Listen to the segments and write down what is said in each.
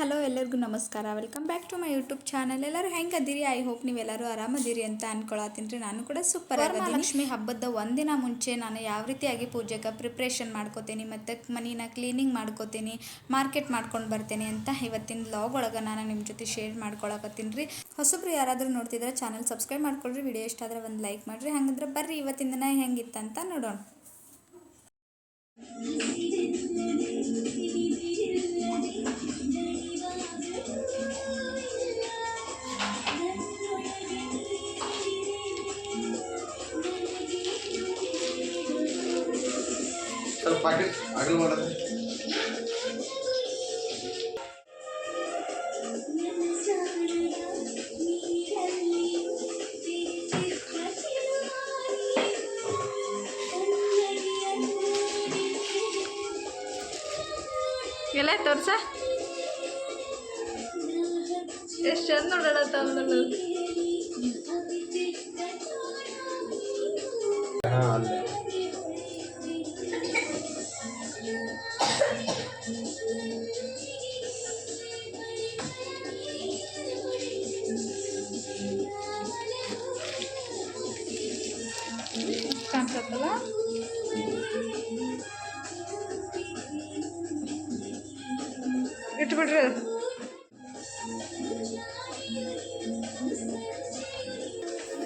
Hello, ಎಲ್ಲರಿಗೂ ನಮಸ್ಕಾರ. Welcome back to my YouTube channel ಎಲ್ಲರೂ ಹೆಂಗೆ ಅದೀರಿ? ಐ ಹೋಪ್ ನೀವೆಲ್ಲರೂ ಆರಾಮದಿರಿ ಅಂತ ಅನ್ಕೊಳತ್ತೀನಿ ನಾನು ಕೂಡ ಸೂಪರ್ ಲಕ್ಷ್ಮಿ ಹಬ್ಬದ ಒಂದಿನ ಮುಂಚೆ ನಾನು ಯಾವ ರೀತಿಯಾಗಿ ಪೂಜೆಗೆ ಪ್ರಿಪ್ರೇಷನ್ ಮಾಡ್ಕೋತೀನಿ ಮತ್ತು ಮನಿನ ಕ್ಲೀನಿಂಗ್ ಮಾಡ್ಕೋತೀನಿ ಮಾರ್ಕೆಟ್ ಮಾಡ್ಕೊಂಡು ಬರ್ತೇನೆ ಅಂತ ಇವತ್ತಿನ ಲಾಗ್ ಒಳಗೆ ನಾನು ನಿಮ್ಮ ಜೊತೆ ಶೇರ್ ಮಾಡ್ಕೊಳಕತ್ತೀನಿ ರೀ. ಹೊಸಬ್ರು ಯಾರಾದರೂ ನೋಡ್ತಿದ್ರೆ ಚಾನಲ್ ಸಬ್ಸ್ಕ್ರೈಬ್ ಮಾಡ್ಕೊಳ್ರಿ ವಿಡಿಯೋ ಇಷ್ಟ ಆದರೆ ಒಂದು ಲೈಕ್ ಮಾಡಿರಿ. ಹಂಗಂದ್ರೆ ಬರ್ರಿ ಇವತ್ತಿನ ದಿನ ಹೆಂಗಿತ್ತಂತ ನೋಡೋಣ. ಸ್ವಲ್ಪ ಪಾಕೆಟ್ ಅಗಲ್ ಮಾಡೋದು ಎಲ್ಲ ತೋರ್ಸ ಎಷ್ಟು ಚಂದ ನೋಡೋಣ ನೋಡು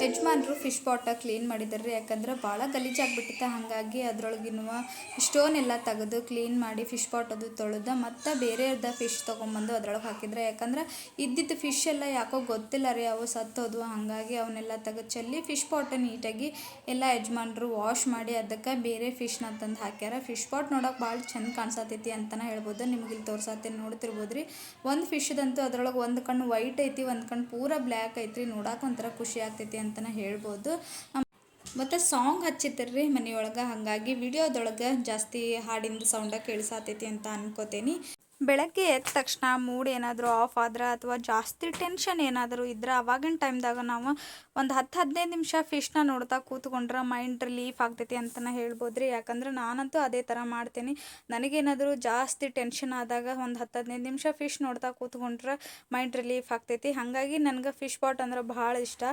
ಯಜಮಾನ್ರು ಫಿಶ್ ಪಾಟ ಕ್ಲೀನ್ ಮಾಡಿದ್ದಾರೆ ಯಾಕಂದ್ರೆ ಭಾಳ ಗಲೀಜಾಗ್ಬಿಟ್ಟಿತ್ತು. ಹಾಗಾಗಿ ಅದ್ರೊಳಗಿರುವ ಸ್ಟೋನ್ ಎಲ್ಲ ತೆಗೆದು ಕ್ಲೀನ್ ಮಾಡಿ ಫಿಶ್ ಪಾಟ್ ಅದು ತೊಳೆದು ಮತ್ತು ಬೇರೆಯವ್ರದ ಫಿಶ್ ತೊಗೊಂಬಂದು ಅದರೊಳಗೆ ಹಾಕಿದ್ರೆ, ಯಾಕಂದ್ರೆ ಇದ್ದಿದ್ದ ಫಿಶ್ ಎಲ್ಲ ಯಾಕೋ ಗೊತ್ತಿಲ್ಲ ರೀ ಅವು ಸತ್ತೋದು ಹಾಗಾಗಿ ಅವನ್ನೆಲ್ಲ ತೆಗೆದು ಚೆಲ್ಲಿ ಫಿಶ್ ಪಾಟ್ ನೀಟಾಗಿ ಎಲ್ಲ ಯಜಮಾನರು ವಾಶ್ ಮಾಡಿ ಅದಕ್ಕೆ ಬೇರೆ ಫಿಶ್ನ ತಂದು ಹಾಕ್ಯಾರ. ಫಿಶ್ ಪಾಟ್ ನೋಡೋಕೆ ಭಾಳ ಚಂದ ಕಾಣಿಸತೈತಿ ಅಂತಲೇ ಹೇಳ್ಬೋದು. ನಿಮ್ಗೆ ಇಲ್ಲಿ ತೋರ್ಸತ್ತೇನೆ ನೋಡ್ತಿರ್ಬೋದು ರೀ. ಒಂದು ಫಿಶ್ದಂತೂ ಅದರೊಳಗೆ ಒಂದು ಕಣ್ಣು ವೈಟ್ ಐತಿ, ಒಂದು ಕಣ್ಣು ಪೂರ ಬ್ಲ್ಯಾಕ್ ಐತ್ರಿ. ನೋಡಕ್ಕೆ ಒಂಥರ ಖುಷಿ ಆಗ್ತೈತಿ ಅಂತಲೇ ಹೇಳ್ಬೋದು. ಮತ್ತು ಸಾಂಗ್ ಹಚ್ಚಿತ್ತರ್ರಿ ಮನೆಯೊಳಗೆ, ಹಾಗಾಗಿ ವಿಡಿಯೋದೊಳಗೆ ಜಾಸ್ತಿ ಹಾಡಿನ ಸೌಂಡ ಕೇಳಿಸಾತೈತಿ ಅಂತ ಅನ್ಕೋತೀನಿ. ಬೆಳಗ್ಗೆ ಎದ್ದ ತಕ್ಷಣ ಮೂಡ್ ಏನಾದರೂ ಆಫ್ ಆದ್ರೆ ಅಥವಾ ಜಾಸ್ತಿ ಟೆನ್ಷನ್ ಏನಾದರೂ ಇದ್ರೆ ಅವಾಗಿನ ಟೈಮ್ದಾಗ ನಾವು ಒಂದು ಹತ್ತು ಹದಿನೈದು ನಿಮಿಷ ಫಿಶ್ನ ನೋಡ್ತಾ ಕೂತ್ಕೊಂಡ್ರೆ ಮೈಂಡ್ ರಿಲೀಫ್ ಆಗ್ತೈತಿ ಅಂತ ಹೇಳ್ಬೋದು ರೀ ಯಾಕಂದ್ರೆ ನಾನಂತೂ ಅದೇ ಥರ ಮಾಡ್ತೀನಿ. ನನಗೇನಾದರೂ ಜಾಸ್ತಿ ಟೆನ್ಷನ್ ಆದಾಗ ಒಂದು ಹತ್ತು ಹದಿನೈದು ನಿಮಿಷ ಫಿಶ್ ನೋಡ್ತಾ ಕೂತ್ಕೊಂಡ್ರೆ ಮೈಂಡ್ ರಿಲೀಫ್ ಆಗ್ತೈತಿ. ಹಾಗಾಗಿ ನನಗೆ ಫಿಶ್ ಪಾಟ್ ಅಂದ್ರೆ ಭಾಳ ಇಷ್ಟ.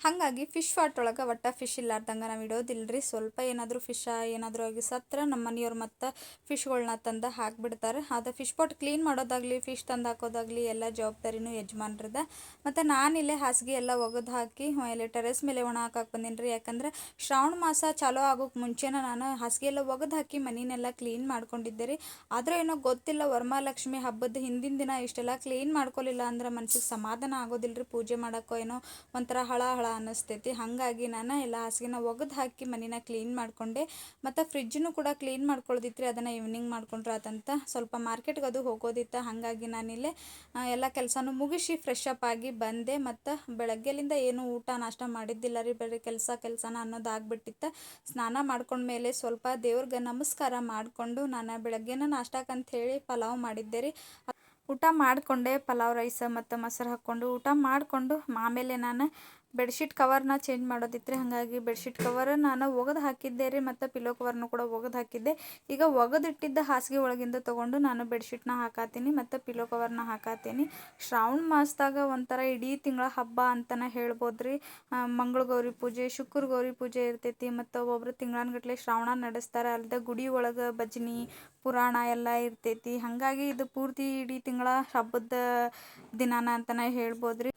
ಹಾಗಾಗಿ ಫಿಶ್ ಫಾಟ್ ಒಳಗೆ ಒಟ್ಟು ಫಿಶ್ ಇಲ್ಲಾರ್ದಂಗೆ ನಾವು ಇಡೋದಿಲ್ಲ ಸ್ವಲ್ಪ ಏನಾದರೂ ಫಿಶ ಏನಾದರೂ ಆಗಿ ಸತ್ರ ನಮ್ಮ ಮನೆಯವ್ರು ಮತ್ತು ಫಿಶ್ಗಳನ್ನ ತಂದು ಹಾಕಿಬಿಡ್ತಾರೆ. ಅದು ಫಿಶ್ ಪಾಟ್ ಕ್ಲೀನ್ ಮಾಡೋದಾಗಲಿ ಫಿಶ್ ತಂದು ಹಾಕೋದಾಗಲಿ ಎಲ್ಲ ಜವಾಬ್ದಾರಿನೂ ಯಜಮಾನ್ರದ ಮತ್ತು ನಾನಿಲ್ಲೇ ಹಾಸಿಗೆ ಎಲ್ಲ ಒಗೆದು ಹಾಕಿ ಇಲ್ಲಿ ಟೆರೆಸ್ ಮೇಲೆ ಒಣ ಹಾಕಕ್ಕೆ ಬಂದೀನಿ ರೀ ಯಾಕಂದ್ರೆ ಶ್ರಾವಣ ಮಾಸ ಚಾಲೋ ಆಗೋಕ್ಕೆ ಮುಂಚೆನೇ ನಾನು ಹಾಸಿಗೆ ಎಲ್ಲ ಒಗೆದು ಹಾಕಿ ಮನೆಯನ್ನೆಲ್ಲ ಕ್ಲೀನ್ ಮಾಡ್ಕೊಂಡಿದ್ದೆ ರೀ. ಆದರೂ ಏನೋ ಗೊತ್ತಿಲ್ಲ ವರಮಹಾಲಕ್ಷ್ಮಿ ಹಬ್ಬದ ಹಿಂದಿನ ದಿನ ಇಷ್ಟೆಲ್ಲ ಕ್ಲೀನ್ ಮಾಡ್ಕೊಳ್ಳಿಲ್ಲ ಅಂದ್ರೆ ಮನ್ಸಿಗೆ ಸಮಾಧಾನ ಆಗೋದಿಲ್ಲ ರೀ ಪೂಜೆ ಮಾಡೋಕ್ಕೋ ಏನೋ ಒಂಥರ ಹಳ ಹಳ ಅನ್ನಿಸ್ತೈತಿ. ಹಾಗಾಗಿ ನಾನು ಎಲ್ಲ ಹಾಸಿಗೆನ ಒಗೆದು ಹಾಕಿ ಮನೇನ ಕ್ಲೀನ್ ಮಾಡಿಕೊಂಡೆ. ಮತ್ತು ಫ್ರಿಜ್ಜನ್ನು ಕೂಡ ಕ್ಲೀನ್ ಮಾಡ್ಕೊಳ್ದಿತ್ತು ರೀ ಅದನ್ನು ಈವ್ನಿಂಗ್ ಮಾಡ್ಕೊಂಡ್ರೆ ಆತಂತ ಸ್ವಲ್ಪ ಮಾರ್ಕೆಟ್ಗೆ ಅದು ಹೋಗೋದಿತ್ತು. ಹಾಗಾಗಿ ನಾನಿಲ್ಲೇ ಎಲ್ಲ ಕೆಲಸನೂ ಮುಗಿಸಿ ಫ್ರೆಶ್ ಅಪ್ ಆಗಿ ಬಂದೆ. ಮತ್ತು ಬೆಳಗ್ಗೆಲಿಂದ ಏನು ಊಟ ನಾಷ್ಟ ಮಾಡಿದ್ದಿಲ್ಲ ರೀ, ಬರೀ ಕೆಲಸ ಕೆಲಸನ ಅನ್ನೋದು ಆಗ್ಬಿಟ್ಟಿತ್ತು ಸ್ನಾನ ಮಾಡ್ಕೊಂಡ್ಮೇಲೆ ಸ್ವಲ್ಪ ದೇವ್ರಿಗೆ ನಮಸ್ಕಾರ ಮಾಡಿಕೊಂಡು ನಾನು ಬೆಳಗ್ಗೆನ ನಾಷ್ಟಕ್ಕಂತ ಹೇಳಿ ಪಲಾವ್ ಮಾಡಿದ್ದೆ ರೀ. ಊಟ ಮಾಡಿಕೊಂಡೆ, ಪಲಾವ್ ರೈಸ್ ಮತ್ತು ಮೊಸರು ಹಾಕ್ಕೊಂಡು. ಊಟ ಮಾಡಿಕೊಂಡು, ಆಮೇಲೆ ನಾನು ಬೆಡ್ಶೀಟ್ ಕವರ್ನ ಚೇಂಜ್ ಮಾಡೋದಿತ್ತು ರೀ ಹಾಗಾಗಿ ಬೆಡ್ಶೀಟ್ ಕವರ್ ನಾನು ಒಗೆದು ಹಾಕಿದ್ದೆ ರೀ, ಮತ್ತು ಪಿಲೋ ಕವರ್ನು ಕೂಡ ಒಗೆದು ಹಾಕಿದ್ದೆ. ಈಗ ಒಗೆದಿಟ್ಟಿದ್ದ ಹಾಸಿಗೆ ಒಳಗಿಂದ ತೊಗೊಂಡು ನಾನು ಬೆಡ್ಶೀಟ್ನ ಹಾಕಾತೀನಿ, ಮತ್ತು ಪಿಲೋ ಕವರ್ನ ಹಾಕಾತೀನಿ. ಶ್ರಾವಣ ಮಾಸದಾಗ ಒಂಥರ ಇಡೀ ತಿಂಗಳ ಹಬ್ಬ ಅಂತಲೇ ಹೇಳ್ಬೋದು ರೀ. ಮಂಗಳ ಗೌರಿ ಪೂಜೆ, ಶುಕ್ರ ಗೌರಿ ಪೂಜೆ ಇರ್ತೈತಿ, ಮತ್ತು ಒಬ್ಬೊಬ್ರು ತಿಂಗಳಾನ್ಗಟ್ಲೆ ಶ್ರಾವಣ ನಡೆಸ್ತಾರೆ ಅಲ್ಲದೆ ಗುಡಿ ಒಳಗೆ ಭಜನಿ ಪುರಾಣ ಎಲ್ಲ ಇರ್ತೈತಿ. ಹಾಗಾಗಿ ಇದು ಪೂರ್ತಿ ಇಡೀ ತಿಂಗಳ ಹಬ್ಬದ ದಿನಾನ ಅಂತಾನೆ ಹೇಳ್ಬೋದು ರೀ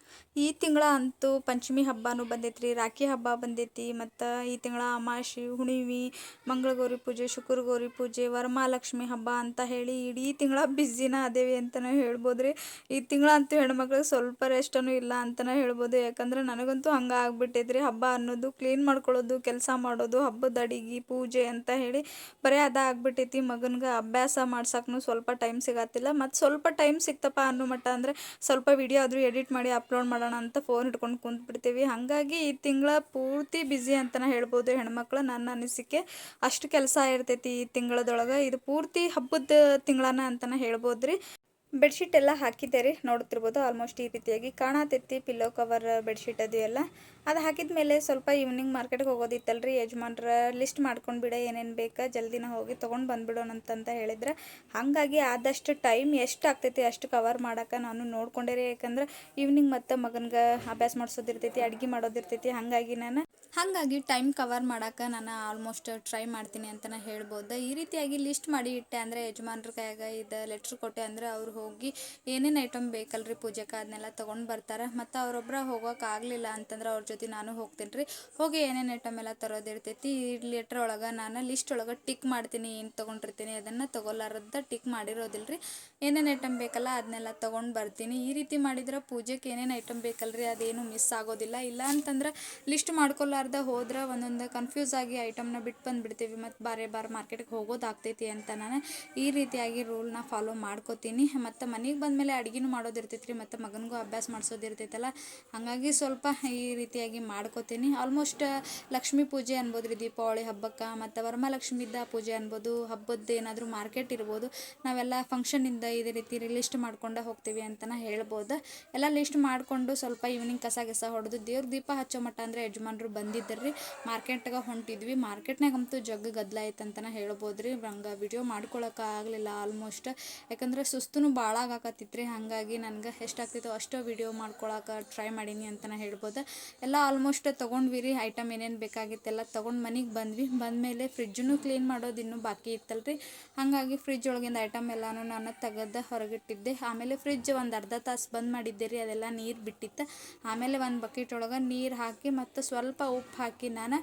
ಈ ತಿಂಗಳ ಅಂತೂ ಪಂಚಮಿ ಹಬ್ಬನೂ ರೀ ರಾಖಿ ಹಬ್ಬ ಬಂದೈತಿ, ಮತ್ತು ಈ ತಿಂಗಳ ಅಮಾವಾಸ್ಯೆ ಹುಣಿಮೆ ಮಂಗಳಗೌರಿ ಪೂಜೆ ಶುಕ್ರ ಗೌರಿ ಪೂಜೆ, ವರಮಹಾಲಕ್ಷ್ಮಿ ಹಬ್ಬ ಅಂತ ಹೇಳಿ ಇಡೀ ತಿಂಗಳ ಬ್ಯುಸಿನ ಅದೇವಿ ಅಂತಲೇ ಹೇಳ್ಬೋದು ರೀ ಈ ತಿಂಗಳ ಅಂತೂ ಹೆಣ್ಮಕ್ಳಿಗೆ ಸ್ವಲ್ಪ ರೆಸ್ಟನೂ ಇಲ್ಲ ಅಂತಲೇ ಹೇಳ್ಬೋದು. ಯಾಕಂದ್ರೆ ನನಗಂತೂ ಹಂಗೆ ಆಗ್ಬಿಟ್ಟೈತ್ರಿ. ಹಬ್ಬ ಅನ್ನೋದು ಕ್ಲೀನ್ ಮಾಡ್ಕೊಳ್ಳೋದು, ಕೆಲಸ ಮಾಡೋದು, ಹಬ್ಬದ ಅಡಿಗೆ, ಪೂಜೆ ಅಂತ ಹೇಳಿ ಬರೀ ಅದ ಆಗ್ಬಿಟ್ಟೈತಿ ಮಗನ್ಗೆ. ಅಭ್ಯಾಸ ಮಾಡ್ಸಕ್ಕೂ ಸ್ವಲ್ಪ ಟೈಮ್ ಸಿಗತ್ತಿಲ್ಲ. ಮತ್ತು ಸ್ವಲ್ಪ ಟೈಮ್ ಸಿಕ್ತಪ್ಪ ಅನ್ನೋ ಮಟ್ಟ ಅಂದರೆ ಸ್ವಲ್ಪ ವಿಡಿಯೋ ಆದರೂ ಎಡಿಟ್ ಮಾಡಿ ಅಪ್ಲೋಡ್ ಮಾಡೋಣ ಅಂತ ಫೋನ್ ಹಿಡ್ಕೊಂಡು ಕುಂತ್ಬಿಡ್ತೀವಿ. ಹಾಗಾಗಿ ಈ ತಿಂಗಳ ಪೂರ್ತಿ ಬ್ಯುಸಿ ಅಂತಲೇ ಹೇಳ್ಬೋದು ಹೆಣ್ಮಕ್ಳು ನನ್ನ ಅನಿಸಿಕೆ. ಅಷ್ಟು ಕೆಲಸ ಇರ್ತೈತಿ ಈ ತಿಂಗಳದೊಳಗೆ. ಇದು ಪೂರ್ತಿ ಹಬ್ಬದ ತಿಂಗಳನ ಅಂತಲೇ ಹೇಳ್ಬೋದು ರೀ ಬೆಡ್ಶೀಟ್ ಎಲ್ಲ ಹಾಕಿದ್ದೆ ರೀ ನೋಡ್ತಿರ್ಬೋದು ಆಲ್ಮೋಸ್ಟ್ ಈ ರೀತಿಯಾಗಿ. ಕಾಣತೈತಿ ಪಿಲ್ಲೋ ಕವರ್ ಬೆಡ್ಶೀಟ್ ಅದು ಎಲ್ಲ. ಅದು ಹಾಕಿದ ಮೇಲೆ ಸ್ವಲ್ಪ ಈವ್ನಿಂಗ್ ಮಾರ್ಕೆಟ್ಗೆ ಹೋಗೋದಿತ್ತಲ್ರಿ, ಯಜಮಾನ್ರ ಲಿಸ್ಟ್ ಮಾಡ್ಕೊಂಡು ಬಿಡ, ಏನೇನು ಬೇಕಾ, ಜಲ್ದಿನ ಹೋಗಿ ತೊಗೊಂಡು ಬಂದ್ಬಿಡೋಣ ಅಂತಂತ ಹೇಳಿದ್ರೆ. ಹಾಗಾಗಿ ಆದಷ್ಟು ಟೈಮ್ ಎಷ್ಟು ಆಗ್ತೈತಿ ಅಷ್ಟು ಕವರ್ ಮಾಡೋಕೆ ನಾನು ನೋಡ್ಕೊಂಡೇ ರೀ. ಯಾಕಂದ್ರೆ ಈವ್ನಿಂಗ್ ಮತ್ತು ಮಗನಿಗೆ ಅಭ್ಯಾಸ ಮಾಡಿಸೋದಿರ್ತೈತಿ, ಅಡುಗೆ ಮಾಡೋದಿರ್ತೈತಿ. ಹಾಗಾಗಿ ನಾನು ಹಾಗಾಗಿ ಟೈಮ್ ಕವರ್ ಮಾಡೋಕೆ ನಾನು ಆಲ್ಮೋಸ್ಟ್ ಟ್ರೈ ಮಾಡ್ತೀನಿ ಅಂತಲೇ ಹೇಳ್ಬೋದು. ಈ ರೀತಿಯಾಗಿ ಲಿಸ್ಟ್ ಮಾಡಿ ಇಟ್ಟೆ ಅಂದರೆ ಯಜಮಾನ್ರ ಕೈಯಾಗ ಇದು ಲೆಟ್ರ್ ಕೊಟ್ಟೆ ಅಂದರೆ ಅವ್ರು ಹೋಗಿ ಏನೇನು ಐಟಮ್ ಬೇಕಲ್ರಿ ಪೂಜೆಗೆ ಅದನ್ನೆಲ್ಲ ತೊಗೊಂಡು ಬರ್ತಾರೆ. ಮತ್ತು ಅವರೊಬ್ಬರ ಹೋಗೋಕೆ ಆಗಲಿಲ್ಲ ಅಂತಂದ್ರೆ ಅವ್ರ ಜೊತೆ ನಾನು ಹೋಗ್ತೀನಿ ರೀ ಹೋಗಿ ಏನೇನು ಐಟಮ್ ಎಲ್ಲ ತರೋದಿರ್ತೈತಿ ಈ ಲೆಟ್ರ್ ಒಳಗೆ ನಾನು ಲಿಸ್ಟ್ ಒಳಗೆ ಟಿಕ್ ಮಾಡ್ತೀನಿ, ಏನು ತೊಗೊಂಡಿರ್ತೀನಿ ಅದನ್ನು ತೊಗೊಲಾರದ ಟಿಕ್ ಮಾಡಿರೋದಿಲ್ಲ ರೀ ಏನೇನು ಐಟಮ್ ಬೇಕಲ್ಲ ಅದನ್ನೆಲ್ಲ ತೊಗೊಂಡು ಬರ್ತೀನಿ. ಈ ರೀತಿ ಮಾಡಿದ್ರೆ ಪೂಜೆಗೆ ಏನೇನು ಐಟಮ್ ಬೇಕಲ್ರಿ, ಅದೇನು ಮಿಸ್ ಆಗೋದಿಲ್ಲ. ಇಲ್ಲ ಅಂತಂದ್ರೆ ಲಿಸ್ಟ್ ಮಾಡ್ಕೊಲಾರ್ದ ಹೋದ್ರೆ ಒಂದೊಂದು ಕನ್ಫ್ಯೂಸ್ ಆಗಿ ಐಟಮ್ನ ಬಿಟ್ಟು ಬಂದುಬಿಡ್ತೀವಿ. ಮತ್ತು ಬಾರೆ ಬಾರ್ ಮಾರ್ಕೆಟ್ಗೆ ಹೋಗೋದಾಗ್ತೈತಿ ಅಂತ ನಾನು ಈ ರೀತಿಯಾಗಿ ರೂಲ್ನ ಫಾಲೋ ಮಾಡ್ಕೋತೀನಿ. ಮತ್ತು ಮನೆಗೆ ಬಂದಮೇಲೆ ಅಡುಗೆನೂ ಮಾಡೋದಿರ್ತೈತಿ ರೀ ಮತ್ತು ಮಗನಿಗೂ ಅಭ್ಯಾಸ ಮಾಡಿಸೋದಿರ್ತೈತಲ್ಲ ಹಾಗಾಗಿ ಸ್ವಲ್ಪ ಈ ರೀತಿಯಾಗಿ ಮಾಡ್ಕೋತೀನಿ. ಆಲ್ಮೋಸ್ಟ್ ಲಕ್ಷ್ಮೀ ಪೂಜೆ ಅನ್ಬೋದು ರೀ ದೀಪಾವಳಿ ಹಬ್ಬಕ್ಕೆ. ಮತ್ತು ವರಮಹಾಲಕ್ಷ್ಮಿದ ಪೂಜೆ ಅನ್ಬೋದು ಹಬ್ಬದ ಏನಾದರೂ ಮಾರ್ಕೆಟ್ ಇರ್ಬೋದು. ನಾವೆಲ್ಲ ಫಂಕ್ಷನಿಂದ ಇದೇ ರೀತಿ ಲಿಸ್ಟ್ ಮಾಡ್ಕೊಂಡು ಹೋಗ್ತೀವಿ ಅಂತಲೇ ಹೇಳ್ಬೋದು. ಎಲ್ಲ ಲಿಸ್ಟ್ ಮಾಡಿಕೊಂಡು ಸ್ವಲ್ಪ ಈವ್ನಿಂಗ್ ಕಸ ಗಿಸ ಹೊಡೆದು ದೇವ್ರ ದೀಪ ಹಚ್ಚೋ ಮಟ್ಟ ಅಂದರೆ ಯಜಮಾನರು ಬಂದಿದ್ದರು ರೀ. ಮಾರ್ಕೆಟ್ಗೆ ಹೊಂಟಿದ್ವಿ. ಮಾರ್ಕೆಟ್ನಾಗಂತೂ ಜಗ್ ಗದ್ದಲ ಐತೆ ಅಂತಲೇ ಹೇಳ್ಬೋದು ರೀ ಹಂಗೆ ವಿಡಿಯೋ ಮಾಡ್ಕೊಳಕ್ಕೆ ಆಗಲಿಲ್ಲ ಆಲ್ಮೋಸ್ಟ್ ಯಾಕಂದ್ರೆ ಸುಸ್ತೂ ಭಾಳ ಆಗಾಕತ್ತಿತ್ತು ರೀ ಹಾಗಾಗಿ ನನಗೆ ಎಷ್ಟಾಗ್ತಿತ್ತೋ ಅಷ್ಟು ವಿಡಿಯೋ ಮಾಡ್ಕೊಳಕ್ಕೆ ಟ್ರೈ ಮಾಡೀನಿ ಅಂತನ ಹೇಳ್ಬೋದು. ಎಲ್ಲ ಆಲ್ಮೋಸ್ಟ್ ತೊಗೊಂಡ್ವಿ ರೀ. ಐಟಮ್ ಏನೇನು ಬೇಕಾಗಿತ್ತೆಲ್ಲ ತೊಗೊಂಡು ಮನೆಗೆ ಬಂದ್ವಿ. ಬಂದಮೇಲೆ ಫ್ರಿಜ್ಜನ್ನು ಕ್ಲೀನ್ ಮಾಡೋದು ಇನ್ನೂ ಬಾಕಿ ಇತ್ತಲ್ರಿ. ಹಾಗಾಗಿ ಫ್ರಿಜ್ ಒಳಗಿಂದ ಐಟಮ್ ಎಲ್ಲನೂ ನಾನು ತೆಗೆದು ಹೊರಗಿಟ್ಟಿದ್ದೆ. ಆಮೇಲೆ ಫ್ರಿಜ್ ಒಂದು ಅರ್ಧ ತಾಸು ಬಂದ್ ಮಾಡಿದ್ದೆ ರೀ. ಅದೆಲ್ಲ ನೀರು ಬಿಟ್ಟಿತ್ತು. ಆಮೇಲೆ ಒಂದು ಬಕೆಟ್ ಒಳಗೆ ನೀರು ಹಾಕಿ ಮತ್ತು ಸ್ವಲ್ಪ ಹಾಕಿ ನಾನು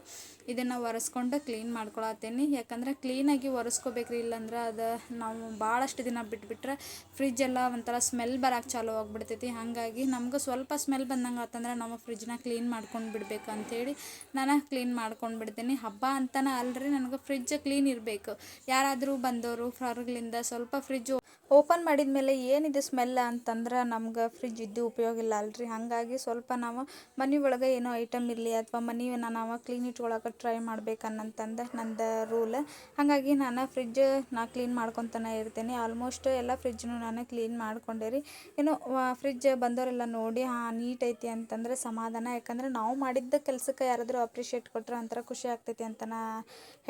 ಇದನ್ನು ಒರೆಸ್ಕೊಂಡು ಕ್ಲೀನ್ ಮಾಡ್ಕೊಳತ್ತೇನೆ. ಯಾಕಂದ್ರೆ ಕ್ಲೀನಾಗಿ ಒರೆಸ್ಕೋಬೇಕ್ರಿ, ಇಲ್ಲಾಂದ್ರೆ ಅದು ನಾವು ಭಾಳಷ್ಟು ದಿನ ಬಿಟ್ಬಿಟ್ರೆ ಫ್ರಿಜ್ ಎಲ್ಲ ಒಂಥರ ಸ್ಮೆಲ್ ಬರಕ್ಕೆ ಚಾಲು ಆಗಿಬಿಡ್ತೈತಿ. ಹಾಗಾಗಿ ನಮ್ಗೆ ಸ್ವಲ್ಪ ಸ್ಮೆಲ್ ಬಂದಂಗೆ ಆತಂದ್ರೆ ನಾವು ಫ್ರಿಜ್ನ ಕ್ಲೀನ್ ಮಾಡ್ಕೊಂಡು ಬಿಡಬೇಕು ಅಂಥೇಳಿ ನಾನು ಕ್ಲೀನ್ ಮಾಡ್ಕೊಂಡು ಬಿಡ್ತೀನಿ. ಹಬ್ಬ ಅಂತಲೇ ಅಲ್ರಿ, ನನಗೆ ಫ್ರಿಜ್ ಕ್ಲೀನ್ ಇರಬೇಕು. ಯಾರಾದರೂ ಬಂದವರು ಹೊರಗ್ಲಿಂದ ಸ್ವಲ್ಪ ಫ್ರಿಜ್ ಓಪನ್ ಮಾಡಿದ ಮೇಲೆ ಏನಿದೆ ಸ್ಮೆಲ್ ಅಂತಂದ್ರೆ ನಮ್ಗೆ ಫ್ರಿಜ್ ಇದ್ದು ಉಪಯೋಗ ಇಲ್ಲ ಅಲ್ರಿ. ಹಾಗಾಗಿ ಸ್ವಲ್ಪ ನಾವು ಮನೆ ಒಳಗೆ ಏನೋ ಐಟಮ್ ಇರಲಿ ಅಥವಾ ಮನೆಯನ್ನ ನಾವು ಕ್ಲೀನ್ ಇಟ್ಕೊಳಕ್ಕೆ ಟ್ರೈ ಮಾಡ್ಬೇಕನ್ನಂತಂದು ನಂದು ರೂಲ್ ಹಾಗಾಗಿ ನಾನು ಫ್ರಿಜ್ ನಾ ಕ್ಲೀನ್ ಮಾಡ್ಕೊತಾನೆ ಇರ್ತೀನಿ. ಆಲ್ಮೋಸ್ಟ್ ಎಲ್ಲ ಫ್ರಿಜ್ನು ನಾನು ಕ್ಲೀನ್ ಮಾಡ್ಕೊಂಡೆ ರೀ. ಏನು ಫ್ರಿಜ್ ಬಂದವರೆಲ್ಲ ನೋಡಿ, ಹಾಂ ನೀಟ್ ಐತಿ ಅಂತಂದ್ರೆ ಸಮಾಧಾನ. ಯಾಕಂದ್ರೆ ನಾವು ಮಾಡಿದ್ದ ಕೆಲಸಕ್ಕೆ ಯಾರಾದರೂ ಅಪ್ರಿಷಿಯೇಟ್ ಕೊಟ್ಟರೆ ಒಂಥರ ಖುಷಿ ಆಗ್ತೈತಿ ಅಂತ ನಾ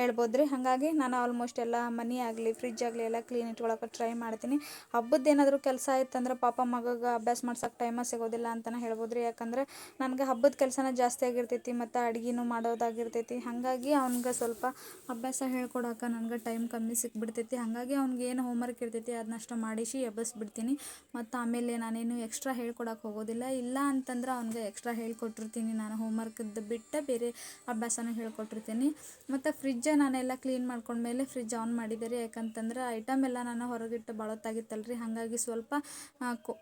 ಹೇಳ್ಬೋದು ರೀ ಹಾಗಾಗಿ ನಾನು ಆಲ್ಮೋಸ್ಟ್ ಎಲ್ಲ ಮನೆ ಆಗಲಿ ಫ್ರಿಜ್ ಆಗಲಿ ಎಲ್ಲ ಕ್ಲೀನ್ ಇಟ್ಕೊಳಕ್ಕೆ ಟ್ರೈ ಮಾಡ್ತೀನಿ. ಹಬ್ಬದ ಏನಾದರೂ ಕೆಲಸ ಆಯ್ತಂದ್ರೆ ಪಾಪ ಮಗಗೆ ಅಭ್ಯಾಸ ಮಾಡ್ಸೋಕೆ ಟೈಮ ಸಿಗೋದಿಲ್ಲ ಅಂತಲೇ ಹೇಳ್ಬೋದು ರೀ ಯಾಕಂದ್ರೆ ನನಗೆ ಹಬ್ಬದ ಕೆಲಸನ ಜಾಸ್ತಿ ಆಗಿರ್ತೈತಿ ಮತ್ತು ಅಡ್ಗೆನೂ ಮಾಡೋದಾಗಿರ್ತೈತಿ. ಹಾಗಾಗಿ ಅವ್ನಿಗೆ ಸ್ವಲ್ಪ ಅಭ್ಯಾಸ ಹೇಳ್ಕೊಡೋಕೆ ನನಗೆ ಟೈಮ್ ಕಮ್ಮಿ ಸಿಕ್ಬಿಡ್ತೈತಿ. ಹಾಗಾಗಿ ಅವ್ನಿಗೆ ಏನು ಹೋಮ್ವರ್ಕ್ ಇರ್ತೈತಿ ಅದನ್ನಷ್ಟು ಮಾಡಿಸಿ ಎಬ್ಬಿಸ್ಬಿಡ್ತೀನಿ. ಮತ್ತು ಆಮೇಲೆ ನಾನೇನು ಎಕ್ಸ್ಟ್ರಾ ಹೇಳ್ಕೊಡಕ್ಕೆ ಹೋಗೋದಿಲ್ಲ. ಇಲ್ಲ ಅಂತಂದ್ರೆ ಅವ್ನಿಗೆ ಎಕ್ಸ್ಟ್ರಾ ಹೇಳ್ಕೊಟ್ಟಿರ್ತೀನಿ. ನಾನು ಹೋಮ್ವರ್ಕದ್ದು ಬಿಟ್ಟು ಬೇರೆ ಅಭ್ಯಾಸನೂ ಹೇಳ್ಕೊಟ್ಟಿರ್ತೀನಿ. ಮತ್ತು ಫ್ರಿಜ್ಜ ನಾನೆಲ್ಲ ಕ್ಲೀನ್ ಮಾಡ್ಕೊಂಡ್ಮೇಲೆ ಫ್ರಿಜ್ ಆನ್ ಮಾಡಿದೆ ರೀ ಯಾಕಂತಂದ್ರೆ ಐಟಮ್ ಎಲ್ಲ ನಾನು ಹೊರಗಿಟ್ಟು ಬಳತ್ತಾಗಿತ್ತಲ್ರಿ ಹಾಗಾಗಿ ಸ್ವಲ್ಪ ಕೋ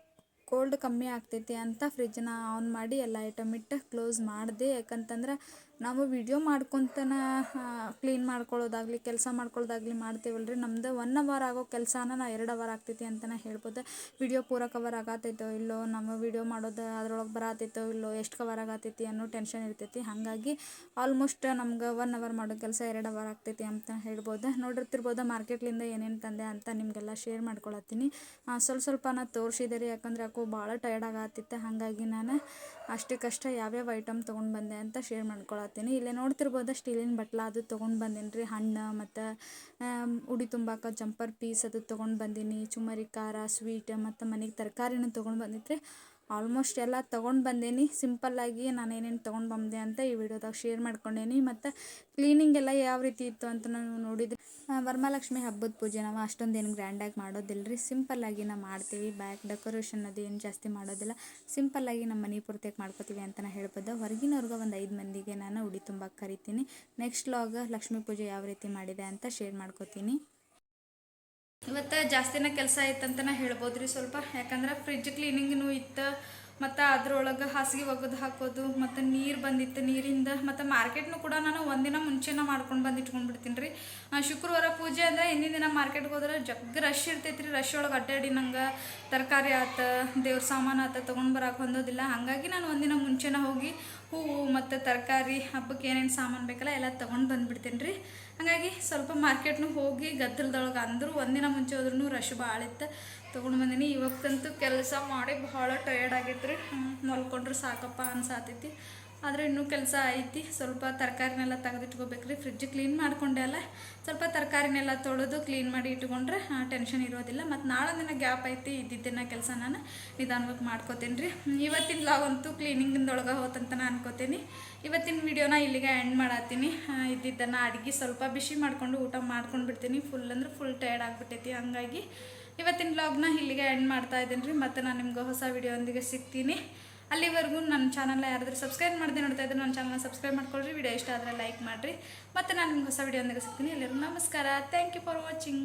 ಕೋಲ್ಡ್ ಕಮ್ಮಿ ಆಗ್ತೈತಿ ಅಂತ ಫ್ರಿಜ್ಜನ್ನ ಆನ್ ಮಾಡಿ ಎಲ್ಲ ಐಟಮ್ ಇಟ್ಟು ಕ್ಲೋಸ್ ಮಾಡಿದೆ. ಯಾಕಂತಂದ್ರೆ ನಾವು ವಿಡಿಯೋ ಮಾಡ್ಕೊತನ ಕ್ಲೀನ್ ಮಾಡ್ಕೊಳ್ಳೋದಾಗಲಿ ಕೆಲಸ ಮಾಡ್ಕೊಳ್ಳೋದಾಗಲಿ ಮಾಡ್ತೀವಲ್ರಿ. ನಮ್ದು ಒನ್ ಅವರ್ ಆಗೋ ಕೆಲಸನ ನಾ ಎರಡು ಅವರ್ ಆಗ್ತೈತಿ ಅಂತಲೇ ಹೇಳ್ಬೋದು. ವಿಡಿಯೋ ಪೂರ ಕವರ್ ಆಗತ್ತೈತೋ ಇಲ್ಲೋ, ನಮ್ಮ ವಿಡಿಯೋ ಮಾಡೋದು ಅದ್ರೊಳಗೆ ಬರತೈತೋ ಇಲ್ಲೋ, ಎಷ್ಟು ಕವರ್ ಆಗತ್ತೈತಿ ಅನ್ನೋ ಟೆನ್ಷನ್ ಇರ್ತೈತಿ. ಹಾಗಾಗಿ ಆಲ್ಮೋಸ್ಟ್ ನಮ್ಗೆ ಒನ್ ಅವರ್ ಮಾಡೋ ಕೆಲಸ ಎರಡು ಅವರ್ ಆಗ್ತೈತಿ ಅಂತ ಹೇಳ್ಬೋದು. ನೋಡಿರ್ತಿರ್ಬೋದು ಮಾರ್ಕೆಟ್ಲಿಂದ ಏನೇನು ತಂದೆ ಅಂತ ನಿಮಗೆಲ್ಲ ಶೇರ್ ಮಾಡ್ಕೊಳತ್ತೀನಿ. ಸ್ವಲ್ಪ ಸ್ವಲ್ಪ ನಾ ತೋರಿಸಿದೆ ರೀ ಯಾಕಂದ್ರೆ ಯಾಕೋ ಭಾಳ ಟಯರ್ಡ್ ಆಗತ್ತಿತ್ತು. ಹಾಗಾಗಿ ನಾನು ಅಷ್ಟಕ್ಕಷ್ಟೇ ಯಾವ್ಯಾವ ಐಟಮ್ ತೊಗೊಂಡು ಬಂದೆ ಅಂತ ಶೇರ್ ಮಾಡ್ಕೊಳತ್ತೀನಿ. ಇಲ್ಲೇ ನೋಡ್ತಿರ್ಬೋದು ಸ್ಟೀಲಿನ ಬಟ್ಲ ಅದು ತೊಗೊಂಡು ಬಂದೀನಿ ರೀ ಹಣ್ಣು ಮತ್ತು ಉಡಿ ತುಂಬಾಕ ಜಂಪರ್ ಪೀಸ್ ಅದು ತೊಗೊಂಡು ಬಂದೀನಿ. ಚುಮರಿ ಖಾರ ಸ್ವೀಟ್ ಮತ್ತು ಮನೆಗೆ ತರಕಾರಿನೂ ತೊಗೊಂಡು ಬಂದಿದ್ರಿ ಆಲ್ಮೋಸ್ಟ್ ಎಲ್ಲ ತೊಗೊಂಡು ಬಂದೇನಿ. ಸಿಂಪಲ್ಲಾಗಿ ನಾನು ಏನೇನು ತೊಗೊಂಡು ಬಂದೆ ಅಂತ ಈ ವಿಡಿಯೋದಾಗ ಶೇರ್ ಮಾಡ್ಕೊಂಡೇನಿ. ಮತ್ತು ಕ್ಲೀನಿಂಗ್ ಎಲ್ಲ ಯಾವ ರೀತಿ ಇತ್ತು ಅಂತ ನಾನು ನೋಡಿದ್ರೆ ವರಮಹಾಲಕ್ಷ್ಮಿ ಹಬ್ಬದ ಪೂಜೆ ನಾವು ಅಷ್ಟೊಂದು ಏನು ಗ್ರ್ಯಾಂಡಾಗಿ ಮಾಡೋದಿಲ್ಲ ರೀ ಸಿಂಪಲ್ಲಾಗಿ ನಾವು ಮಾಡ್ತೀವಿ. ಬ್ಯಾಕ್ ಡೆಕೋರೇಷನ್ ಅದು ಏನು ಜಾಸ್ತಿ ಮಾಡೋದಿಲ್ಲ. ಸಿಂಪಲ್ಲಾಗಿ ನಮ್ಮ ಮನೆ ಪೂರ್ತಿಯಾಗಿ ಮಾಡ್ಕೋತೀವಿ ನಾನು ಹೇಳ್ಬೋದು. ಹೊರಗಿನವ್ರಿಗೆ ಒಂದು ಐದು ಮಂದಿಗೆ ನಾನು ಉಡಿ ತುಂಬಕ್ಕೆ ಕರಿತೀನಿ. ನೆಕ್ಸ್ಟ್ ಲಾಗ ಲಕ್ಷ್ಮೀ ಪೂಜೆ ಯಾವ ರೀತಿ ಮಾಡಿದೆ ಅಂತ ಶೇರ್ ಮಾಡ್ಕೋತೀನಿ. ಇವತ್ತು ಜಾಸ್ತಿನ ಕೆಲಸ ಐತಂತನ ಹೇಳ್ಬೋದು ರೀ ಸ್ವಲ್ಪ. ಯಾಕಂದ್ರೆ ಫ್ರಿಜ್ ಕ್ಲೀನಿಂಗ್ನು ಇತ್ತು, ಮತ್ತು ಅದ್ರೊಳಗೆ ಹಾಸಿಗೆ ಒಗೆದು ಹಾಕೋದು, ಮತ್ತು ನೀರು ಬಂದಿತ್ತು ನೀರಿಂದ, ಮತ್ತು ಮಾರ್ಕೆಟ್ನು ಕೂಡ ನಾನು ಒಂದಿನ ಮುಂಚೆನ ಮಾಡ್ಕೊಂಡು ಬಂದು ಇಟ್ಕೊಂಡ್ಬಿಡ್ತೀನಿ ರೀ ಶುಕ್ರವಾರ ಪೂಜೆ ಅಂದರೆ ಹಿಂದಿನ ದಿನ ಮಾರ್ಕೆಟ್ಗೆ ಹೋದ್ರೆ ಜಗ್ ರಶ್ ಇರ್ತೈತಿ ರೀ ರಶ್ ಒಳಗೆ ಅಡ್ಡಾಡಿ ನಂಗೆ ತರಕಾರಿ ಆತ, ದೇವ್ರ ಸಾಮಾನು ಆತ ತೊಗೊಂಡು ಬರೋಕೆ ಹೊಂದೋದಿಲ್ಲ. ಹಾಗಾಗಿ ನಾನು ಒಂದಿನ ಮುಂಚೆನ ಹೋಗಿ ಹೂವು ಮತ್ತು ತರಕಾರಿ ಹಬ್ಬಕ್ಕೆ ಏನೇನು ಸಾಮಾನು ಬೇಕಲ್ಲ ಎಲ್ಲ ತೊಗೊಂಡು ಬಂದುಬಿಡ್ತೀನಿ ರೀ ಹಾಗಾಗಿ ಸ್ವಲ್ಪ ಮಾರ್ಕೆಟ್ನೂ ಹೋಗಿ ಗದ್ದಲದೊಳಗೆ ಅಂದರೂ ಒಂದಿನ ಮುಂಚೆ ಹೋದ್ರೂ ರಶ್ ಭಾಳ ಇತ್ತು. ತೊಗೊಂಡು ಬಂದೀನಿ. ಇವತ್ತಂತೂ ಕೆಲಸ ಮಾಡಿ ಭಾಳ ಟಯರ್ಡ್ ಆಗೈತೆ ರೀ. ಮಲ್ಕೊಂಡ್ರೆ ಸಾಕಪ್ಪ ಅನ್ಸಾತೈತಿ. ಆದರೆ ಇನ್ನೂ ಕೆಲಸ ಐತಿ. ಸ್ವಲ್ಪ ತರಕಾರಿನೆಲ್ಲ ತೆಗೆದಿಟ್ಕೋಬೇಕು ರೀ ಫ್ರಿಜ್ ಕ್ಲೀನ್ ಮಾಡ್ಕೊಂಡೆ ಅಲ್ಲ. ಸ್ವಲ್ಪ ತರಕಾರಿನೆಲ್ಲ ತೊಳೆದು ಕ್ಲೀನ್ ಮಾಡಿ ಇಟ್ಕೊಂಡ್ರೆ ಟೆನ್ಷನ್ ಇರೋದಿಲ್ಲ. ಮತ್ತು ನಾಳೆ ದಿನ ಗ್ಯಾಪ್ ಐತಿ ಇದ್ದಿದ್ದನ್ನ ಕೆಲಸ ನಾನು ನಿಧಾನವಾಗಿ ಮಾಡ್ಕೋತೀನಿ ರೀ ಇವತ್ತಿನ ಲಾಗ್ ಅಂತೂ ಕ್ಲೀನಿಂಗಿಂದೊಳಗೆ ಹೋತಂತ ನಾನು ಅನ್ಕೋತೀನಿ. ಇವತ್ತಿನ ವಿಡಿಯೋನ ಇಲ್ಲಿಗೆ ಎಂಡ್ ಮಾಡತ್ತೀನಿ ಇದ್ದಿದ್ದನ್ನು ಅಡುಗೆ ಸ್ವಲ್ಪ ಬಿಸಿ ಮಾಡಿಕೊಂಡು ಊಟ ಮಾಡ್ಕೊಂಡು ಬಿಡ್ತೀನಿ ಫುಲ್ ಅಂದ್ರೆ ಫುಲ್ ಟಯರ್ಡ್ ಆಗಿಬಿಟ್ಟೈತಿ. ಹಂಗಾಗಿ ಇವತ್ತಿನ ಬ್ಲಾಗ್ನ ಇಲ್ಲಿಗೆ ಎಂಡ್ ಮಾಡ್ತಾ ಇದ್ದೀನಿ ರೀ ಮತ್ತು ನಾನು ನಿಮ್ಗೆ ಹೊಸ ವಿಡಿಯೋಂದಿಗೆ ಸಿಗ್ತೀನಿ. ಅಲ್ಲಿವರೆಗೂ ನನ್ನ ಚಾನಲ್ನ ಯಾರಾದರೂ ಸಬ್ಸ್ಕ್ರೈಬ್ ಮಾಡದೆ ನೋಡ್ತಾ ಇದ್ರೆ ನನ್ನ ಚಾನಲ್ನ ಸಬ್ಸ್ಕ್ರೈಬ್ ಮಾಡ್ಕೊಳ್ರಿ. ವಿಡಿಯೋ ಇಷ್ಟ ಆದರೆ ಲೈಕ್ ಮಾಡಿರಿ. ಮತ್ತು ನಾನು ನಿಮ್ಗೆ ಹೊಸ ಅಂದಾಗ ಸಿಗ್ತೀನಿ. ಎಲ್ಲರಿಗೂ ನಮಸ್ಕಾರ. Thank you for watching